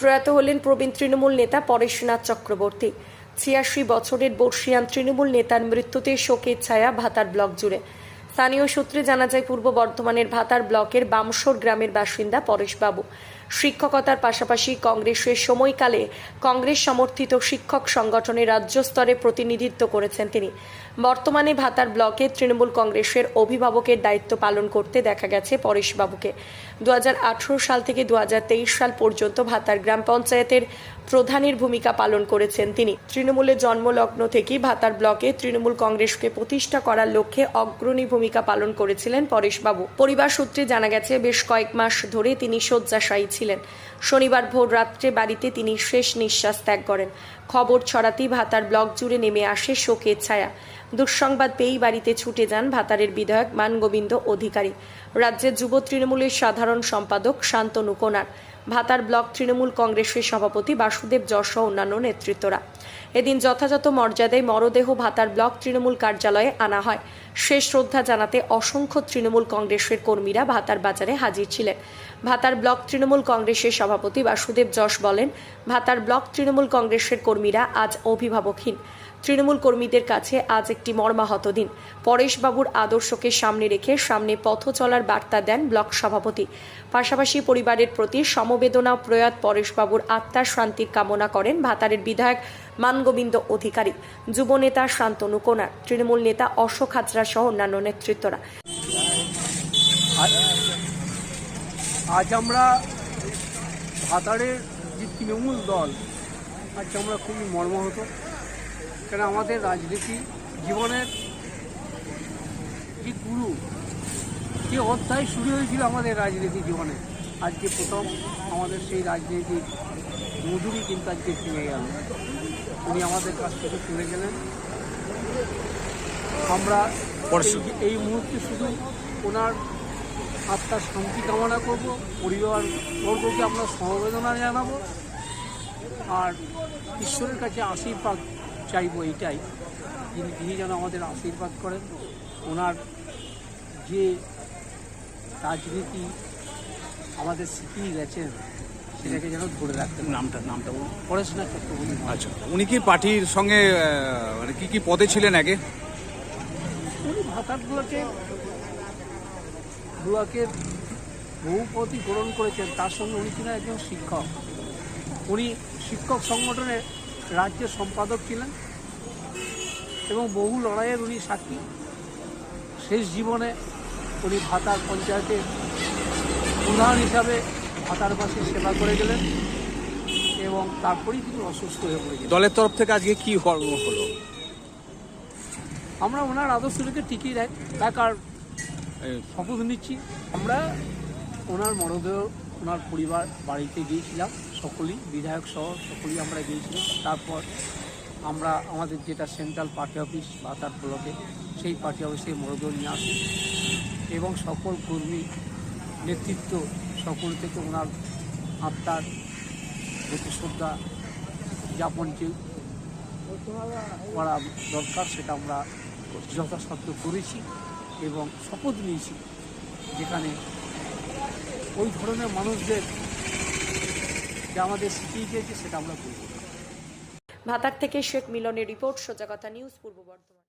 প্রয়াত হলেন প্রবীণ তৃণমূল নেতা পরেশনাথ চক্রবর্তী। ছিয়াশি বছরের বর্ষিয়ান তৃণমূল নেতার মৃত্যুতে শোকের ছায়া ভাতার ব্লক জুড়ে। স্থানীয় সূত্রে জানা যায়, পূর্ব বর্ধমানের ভাতার ব্লকের বামসর গ্রামের বাসিন্দা পরেশবাবু। শিক্ষকতার পাশাপাশি কংগ্রেসের সময়কালে কংগ্রেস সমর্থিত শিক্ষক সংগঠনের রাজ্য স্তরে প্রতিনিধিত্ব করেছেন তিনি। বর্তমানে ভাতার ব্লকে তৃণমূল কংগ্রেসের অভিভাবকের দায়িত্ব পালন করতে দেখা গেছে পরেশবাবুকে। দু সাল থেকে দু হাজার তেইশ সাল পর্যন্ত ভাতার গ্রাম পঞ্চায়েতের প্রধানের ভূমিকা পালন করেছেন তিনি। তৃণমূলের জন্মলগ্ন থেকেই ভাতার ব্লকে তৃণমূল কংগ্রেসকে প্রতিষ্ঠা করার লক্ষ্যে অগ্রণী ভূমিকা পালন করেছিলেন পরেশবাবু। পরিবার সূত্রে জানা গেছে, বেশ কয়েক মাস ধরে তিনি শয্যাশায়ী ছিলেন শনিবার ভোর রাত্রে বাড়িতে তিনি শেষ নিঃশ্বাস ত্যাগ করেন। খবর ছড়াতেই ভাতার ব্লক জুড়ে নেমে আসে শোকের ছায়া। দুঃসংবাদ পেয়েই বাড়িতে ছুটে যান ভাতারের বিধায়ক মানগোবিন্দ অধিকারী। রাজ্যের যুব তৃণমূলের সাধারণ সম্পাদক শান্তনু কোনার। ভাতার ব্লক তৃণমূল কংগ্রেসের সভাপতি বাসুদেব যশ অন্যান্য নেতৃত্বরা। এদিন যথাযথ মর্যাদায় মরদেহ ভাতার ব্লক তৃণমূল কার্যালয়ে আনা হয়। শেষ শ্রদ্ধা জানাতে অসংখ্য তৃণমূল কংগ্রেসের কর্মীরা ভাতার বাজারে হাজির ছিলেন। ভাতার ব্লক তৃণমূল কংগ্রেসের সভাপতি বাসুদেব যশ বলেন, ভাতার ব্লক তৃণমূল কংগ্রেসের কর্মীরা আজ অভিভাবকহীন। তৃণমূল কর্মীদের কাছে আজ একটি মর্মাহত দিন। পরেশবাবুর আদর্শকে সামনে রেখে সামনে পথ চলার বার্তা দেন ব্লক সভাপতি। পাশাপাশি পরিবারের প্রতি সমবেদনা প্রয়াত পরেশবাবুর আত্মার শান্তির কামনা করেন ভাতারের বিধায়ক মানগোবিন্দ অধিকারী। যুবনেতা শান্তনু কোনার, তৃণমূল নেতা অশোক হাজরা সহ অন্যান্য নেতৃত্বরা। আজ আমরা ভাতারের তৃণমূল দল আজ আমরা খুবই মর্মাহত। কেন আমাদের রাজনীতি জীবনের যে গুরু যে অধ্যায় শুরু হয়েছিল আমাদের রাজনীতি জীবনে? আজকে প্রথম আমাদের সেই রাজনীতির মধুরই কিন্তু আজকে থেমে গেল। উনি আমাদের কাছ থেকে চলে গেলেন। আমরা এই মুহূর্তে শুধু ওনার আত্মার শান্তি কামনা করব পরিবার বর্গকে আমরা সমবেদনা জানাব আর ঈশ্বরের কাছে আশীর্বাদ চাইব এইটাই। যিনি তিনি যেন আমাদের আশীর্বাদ করেন ওনার যে রাজনীতি আমাদের শিখিয়ে গেছেন সেটাকে যেন ধরে রাখতে নামটা নামটা পড়াশোনা চক্রবর্তী। আচ্ছা উনি কি পার্টির সঙ্গে মানে কি কি পদে ছিলেন আগে? উনি ভাতার ব্লকে ব্লকের বহু পদই গ্রহণ করেছেন তার সঙ্গে উনি ছিলেন একজন শিক্ষক। উনি শিক্ষক সংগঠনের রাজ্য সম্পাদক ছিলেন এবং বহু লড়াইয়ের উনি সাক্ষী। শেষ জীবনে উনি ভাতার পঞ্চায়েতের প্রধান হিসাবে ভাতার পাশে সেবা করে গেলেন এবং তারপরেই তিনি অসুস্থ হয়ে পড়েছিলেন দলের তরফ থেকে আজকে কি হল- হলো? আমরা ওনার আদর্শকে টিকিয়ে রাখ- রাখার শপথ নিচ্ছি। আমরা ওনার মরদেহ ওনার পরিবার বাড়িতে গিয়েছিলাম। সকলেই, বিধায়ক সহ সকলেই আমরা গিয়েছিলাম। তারপর আমরা আমাদের যেটা সেন্ট্রাল পার্টি অফিস বা তার ব্লকে সেই পার্টি অফিসে মরদেহ নিয়ে আসি এবং সকল কর্মী নেতৃত্ব সকল থেকে ওনার আত্মার প্রতি শ্রদ্ধা যাপন যে করা দরকার সেটা আমরা যথাসাধ্য করেছি এবং শপথ নিয়েছি। যেখানে ওই ধরনের মানুষদের যে আমাদের শিখিয়ে গিয়েছে সেটা আমরা করব ভাতার থেকে শেখ মিলনের রিপোর্ট, সোজা কথা, নিউজ পূর্ব বর্ধমান।